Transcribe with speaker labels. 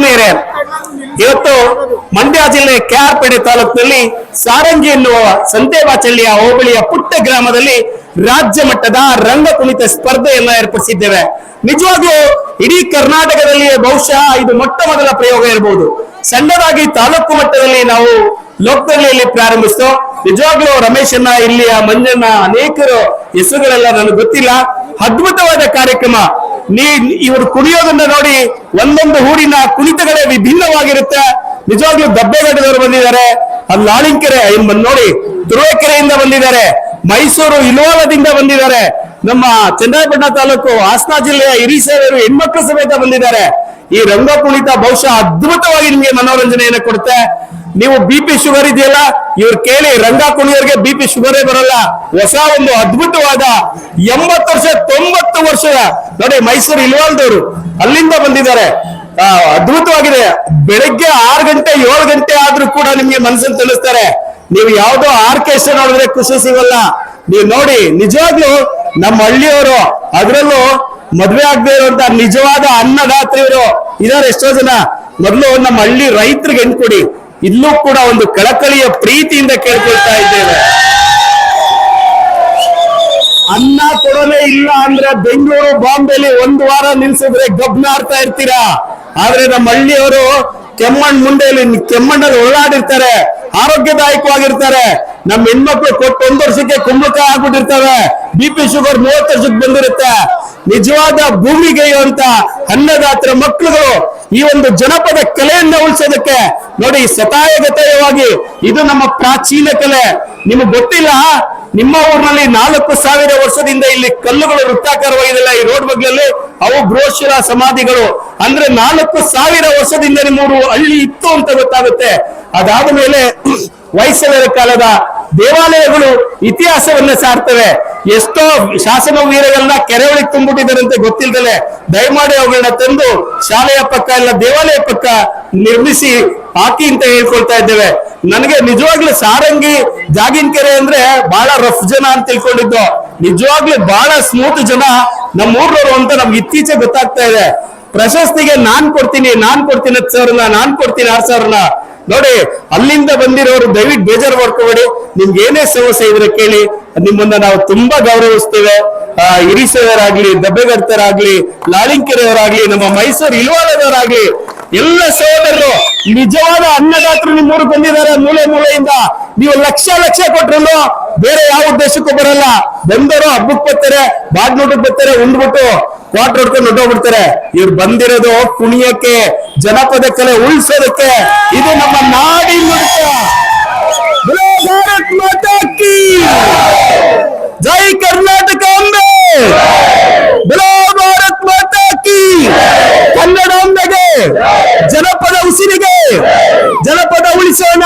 Speaker 1: ಆತ್ಮೀಯರೇ ಇವತ್ತು ಮಂಡ್ಯ ಜಿಲ್ಲೆ ಕೆಆರ್ಪೇಟೆ ತಾಲೂಕಿನಲ್ಲಿ ಸಾರಂಗಿ ಎನ್ನುವ ಸಂತೇವಾಚಳ್ಳಿಯ ಹೋಬಳಿಯ ಪುಟ್ಟ ಗ್ರಾಮದಲ್ಲಿ ರಾಜ್ಯ ಮಟ್ಟದ ರಂಗ ಕುಣಿತ ಸ್ಪರ್ಧೆಯನ್ನ ಏರ್ಪಡಿಸಿದ್ದೇವೆ. ನಿಜವಾಗ್ಲೂ ಇಡೀ ಕರ್ನಾಟಕದಲ್ಲಿ ಬಹುಶಃ ಇದು ಮೊಟ್ಟ ಮೊದಲ ಪ್ರಯೋಗ ಇರಬಹುದು ಸಣ್ಣದಾಗಿ ತಾಲೂಕು ಮಟ್ಟದಲ್ಲಿ ನಾವು ಲೋಕದಲ್ಲಿ ಪ್ರಾರಂಭಿಸಿತು. ನಿಜವಾಗ್ಲೂ ರಮೇಶನ್ನ ಇಲ್ಲಿಯ ಮಂಜಣ್ಣ ಅನೇಕರು ಹೆಸರುಗಳೆಲ್ಲ ನನಗೆ ಗೊತ್ತಿಲ್ಲ. ಅದ್ಭುತವಾದ ಕಾರ್ಯಕ್ರಮ. ನೀ ಇವರು ಕುಣಿಯೋದನ್ನ ನೋಡಿ ಒಂದೊಂದು ಊರಿನ ಕುಣಿತಗಳೇ ವಿಭಿನ್ನವಾಗಿರುತ್ತೆ. ನಿಜವಾಗ್ಲೂ ದಬ್ಬೆಗಡ್ಡದವರು ಬಂದಿದ್ದಾರೆ. ಅಲ್ಲಿ ಲಾಳಿಂಕೆರೆ ನೋಡಿ ತುರುವೇಕೆರೆಯಿಂದ ಬಂದಿದ್ದಾರೆ. ಮೈಸೂರು ಇಲೋಲದಿಂದ ಬಂದಿದ್ದಾರೆ. ನಮ್ಮ ಚನ್ನರಾಯಪಟ್ಟಣ ತಾಲೂಕು ಹಾಸನ ಜಿಲ್ಲೆಯ ಹಿರಿಸೇವರು ಹೆಣ್ಮಕ್ಳು ಸಮೇತ ಬಂದಿದ್ದಾರೆ. ಈ ರಂಗ ಕುಣಿತ ಬಹುಶಃ ಅದ್ಭುತವಾಗಿ ನಿಮಗೆ ಮನೋರಂಜನೆಯನ್ನು ಕೊಡುತ್ತೆ. ನೀವು ಬಿ ಪಿ ಶುಗರ್ ಇದೆಯಲ್ಲ ಇವ್ರು ಕೇಳಿ ರಂಗ ಕುಣಿಯವ್ರಿಗೆ ಬಿ ಪಿ ಶುಗರೇ ಬರಲ್ಲ. ಹೊಸ ಒಂದು ಅದ್ಭುತವಾದ ಎಂಬತ್ತು ವರ್ಷ, ತೊಂಬತ್ತು ವರ್ಷದ ನೋಡಿ, ಮೈಸೂರು ಇಲ್ವಾಲ್ದವರು ಅಲ್ಲಿಂದ ಬಂದಿದ್ದಾರೆ. ಅದ್ಭುತವಾಗಿದೆ. ಬೆಳಗ್ಗೆ ಆರು ಗಂಟೆ, ಏಳು ಗಂಟೆ ಆದ್ರೂ ಕೂಡ ನಿಮ್ಗೆ ಮನಸ್ಸನ್ನು ತಿಳಿಸ್ತಾರೆ. ನೀವು ಯಾವ್ದೋ ಆರ್ಕೆಸ್ಟ್ರಾ ನೋಡಿದ್ರೆ ಖುಷಿ ಸಿಗಲ್ಲ. ನೀವು ನೋಡಿ, ನಿಜವಾಗ್ಲೂ ನಮ್ಮ ಹಳ್ಳಿಯವರು, ಅದರಲ್ಲೂ ಮದ್ವೆ ಆಗದೆ ಇರುವಂತ ನಿಜವಾದ ಅನ್ನದಾತ್ರಿಯವರು ಇದಾರೆ ಎಷ್ಟೋ ಜನ. ಮೊದಲು ನಮ್ಮ ಹಳ್ಳಿ ರೈತರಿಗೆ ಹೆಣ್ ಕೊಡಿ ಇಲ್ಲೂ ಕೂಡ ಒಂದು ಕಳಕಳಿಯ ಪ್ರೀತಿಯಿಂದ ಕೇಳ್ಕೊಳ್ತಾ ಇದ್ದೇವೆ. ಅನ್ನ ಕೊಡಲೇ ಇಲ್ಲ ಅಂದ್ರೆ ಬೆಂಗಳೂರು ಬಾಂಬೆಲಿ ಒಂದು ವಾರ ನಿಲ್ಸಿದ್ರೆ ಗಬ್ನಾಡ್ತಾ ಇರ್ತೀರಾ? ಆದ್ರೆ ನಮ್ಮ ಹಳ್ಳಿಯವರು ಕೆಮ್ಮಣ್ ಮುಂಡೆಯಲ್ಲಿ ಕೆಮ್ಮಣ್ಣಲ್ಲಿ ಒಳ್ಳಾಡಿರ್ತಾರೆ, ಆರೋಗ್ಯದಾಯಕವಾಗಿರ್ತಾರೆ. ನಮ್ಮ ಹೆಣ್ಮಕ್ಳು ಕೊಟ್ಟು ಒಂದು ವರ್ಷಕ್ಕೆ ಕುಂಬಳಕಾಯಿ ಆಗ್ಬಿಟ್ಟಿರ್ತವೆ ಬಿ ಪಿ ಶುಗರ್ ಮೂವತ್ತು ವರ್ಷಕ್ಕೆ ಬಂದಿರುತ್ತೆ. ನಿಜವಾದ ಭೂಮಿಗೆ ಅಂತ ಅನ್ನದಾತ್ರ ಮಕ್ಕಳುಗಳು ಈ ಒಂದು ಜನಪದ ಕಲೆಯನ್ನ ಉಳಿಸೋದಕ್ಕೆ ನೋಡಿ ಸತಾಯಗತಾಯವಾಗಿ ಇದು ನಮ್ಮ ಪ್ರಾಚೀನ ಕಲೆ. ನಿಮಗೆ ಗೊತ್ತಿಲ್ಲ, ನಿಮ್ಮ ಊರಿನಲ್ಲಿ ನಾಲ್ಕು ಸಾವಿರ ವರ್ಷದಿಂದ ಇಲ್ಲಿ ಕಲ್ಲುಗಳು ವೃತ್ತಾಕಾರವಾಗಿದೆಲ್ಲ ಈ ರೋಡ್ ಬಗ್ಲಲ್ಲಿ ಅವು ಬೃಹಶಿರ ಸಮಾಧಿಗಳು. ಅಂದ್ರೆ ನಾಲ್ಕು ಸಾವಿರ ವರ್ಷದಿಂದ ನಿಮ್ಮೂರು ಹಳ್ಳಿ ಇತ್ತು ಅಂತ ಗೊತ್ತಾಗುತ್ತೆ. ಅದಾದ ಮೇಲೆ ವಯಸ್ಸಲ್ಲದ ಕಾಲದ ದೇವಾಲಯಗಳು ಇತಿಹಾಸವನ್ನ ಸಾರ್ತವೆ. ಎಷ್ಟೋ ಶಾಸನ ವೀರಗಳನ್ನ ಕೆರೆ ಒಳಗೆ ತುಂಬಿಟ್ಟಿದ್ದಾರೆ ಅಂತ ಗೊತ್ತಿಲ್ದಲೆ ದಯಮಾಡಿ ಅವುಗಳನ್ನ ತಂದು ಶಾಲೆಯ ಪಕ್ಕ ಎಲ್ಲ ದೇವಾಲಯ ಪಕ್ಕ ನಿರ್ಮಿಸಿ ಹಾಕಿ ಅಂತ ಹೇಳ್ಕೊಳ್ತಾ ಇದ್ದೇವೆ. ನನಗೆ ನಿಜವಾಗ್ಲೂ ಸಾರಂಗಿ, ಜಾಗಿನ್ ಕೆರೆ ಅಂದ್ರೆ ಬಹಳ ರಫ್ ಜನ ಅಂತ ತಿಳ್ಕೊಂಡಿದ್ದು. ನಿಜವಾಗ್ಲೂ ಬಹಳ ಸ್ಮೂತ್ ಜನ ನಮ್ಮ ಊರ್ನವರು ಅಂತ ನಮ್ಗೆ ಇತ್ತೀಚೆಗೆ ಗೊತ್ತಾಗ್ತಾ ಇದೆ. ಪ್ರಶಸ್ತಿಗೆ ನಾನ್ ಕೊಡ್ತೀನಿ ನಾನ್ ಕೊಡ್ತೀನಿ ಹತ್ತು ಸಾವಿರನ ನಾನ್ ಕೊಡ್ತೀನಿ ಆರ್ ಸಾವಿರನ ನೋಡಿ ಅಲ್ಲಿಂದ ಬಂದಿರೋರು ದಯವಿಟ್ಟು ಬೇಜಾರು ಮಾಡ್ಕೋಬೇಡಿ. ನಿಮ್ಗೆ ಏನೇ ಸಮಸ್ಯೆ ಇದ್ರೆ ಕೇಳಿ. ನಿಮ್ಮನ್ನ ನಾವು ತುಂಬಾ ಗೌರವಿಸ್ತೇವೆ. ಆ, ಹಿರಿಸೇವರಾಗ್ಲಿ ದಬ್ಬೆಗರ್ತರಾಗ್ಲಿ ಲಾಳಿಂಕೆರೆಯವರಾಗ್ಲಿ ನಮ್ಮ ಮೈಸೂರು ಇಲ್ವಾಲದವರಾಗ್ಲಿ ಎಲ್ಲ ಸಹೋದರರು ನಿಜವಾದ ಅನ್ನದಾತರು ನಿಮ್ಮ ಊರಿಗೆ ಬಂದಿದ್ದಾರೆ ಮೂಲೆ ಮೂಲೆಯಿಂದ. ನೀವು ಲಕ್ಷ ಲಕ್ಷ ಕೊಟ್ರು ಬೇರೆ ಯಾವ ಉದ್ದೇಶಕ್ಕೂ ಬರಲ್ಲ. ಬಂದರು ಹಬ್ಬಕ್ಕೆ ಬರ್ತಾರೆ ಬಾಗ್ನೋಟಕ್ಕೆ ಬರ್ತಾರೆ ಉಂಡ್ಬಿಟ್ಟು ಕ್ವಾಟ್ರ್ ಹೊಡ್ಕೊಂಡು ಹೊಟ್ಟೋಗ್ಬಿಡ್ತಾರೆ ಇವ್ರು ಬಂದಿರೋದು ಕುಣಿಯಕ್ಕೆ ಜನಪದ ಕಲೆ ಉಳಿಸೋದಕ್ಕೆ. ಇದು ನಮ್ಮ ನಾಡಿ ಜೈ ಕರ್ನಾಟಕ ಅಂಬೆ. ಭಾರತ್ ಮಾತಾ ಕಿ. ಕನ್ನಡ ಅಂಬೆಗೆ, ಜನಪದ ಉಸಿರಿಗೆ, ಜನಪದ ಉಳಿಸೋಣ.